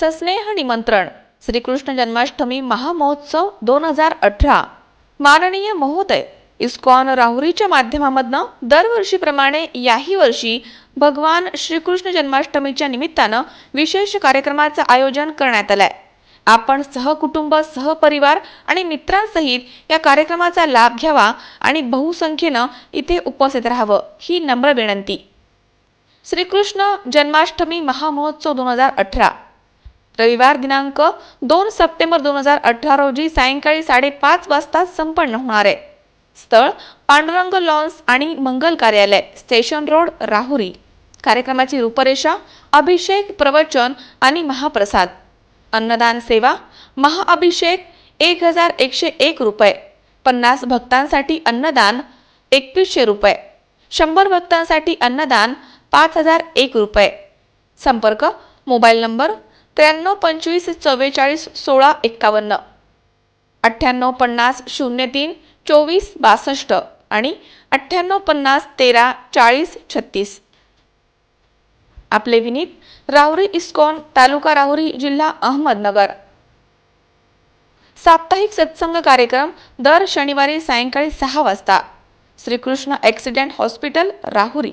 सस्नेह निमंत्रण. श्रीकृष्ण जन्माष्टमी महामहोत्सव दोन हजार अठरा. माननीय महोदय इस्कॉन राहुरीच्या माध्यमामधनं दरवर्षीप्रमाणे याही वर्षी भगवान श्रीकृष्ण जन्माष्टमीच्या निमित्तानं विशेष कार्यक्रमाचं आयोजन करण्यात आलंय. आपण सहकुटुंब सहपरिवार आणि मित्रांसहित या कार्यक्रमाचा लाभ घ्यावा आणि बहुसंख्येनं इथे उपस्थित राहावं ही नम्र विनंती. श्रीकृष्ण जन्माष्टमी महामहोत्सव दोन हजार अठरा. रविवार दिनांक दोन सप्टेंबर दोन हजार अठरा रोजी सायंकाळी साडेपाच वाजता संपन्न होणार आहे. स्थळ पांडुरंग लॉन्स आणि मंगल कार्यालय स्टेशन रोड राहुरी. कार्यक्रमाची रूपरेषा अभिषेक प्रवचन आणि महाप्रसाद. अन्नदान सेवा महाअभिषेक एक हजार एकशे एक रुपये. पन्नास भक्तांसाठी अन्नदान एकवीसशे रुपये. शंभर भक्तांसाठी अन्नदान पाच हजार एक रुपये. संपर्क मोबाईल नंबर त्र्याण्णव पंचवीस चव्वेचाळीस सोळा एक्कावन्न. अठ्ठ्याण्णव पन्नास शून्य तीन चोवीस बासष्ट आणि अठ्ठ्याण्णव पन्नास तेरा चाळीस छत्तीस. आपले विनीत राहुरी इस्कॉन तालुका राहुरी जिल्हा अहमदनगर. साप्ताहिक सत्संग कार्यक्रम दर शनिवारी सायंकाळी सहा वाजता. Shrikrishna accident hospital Rahuri.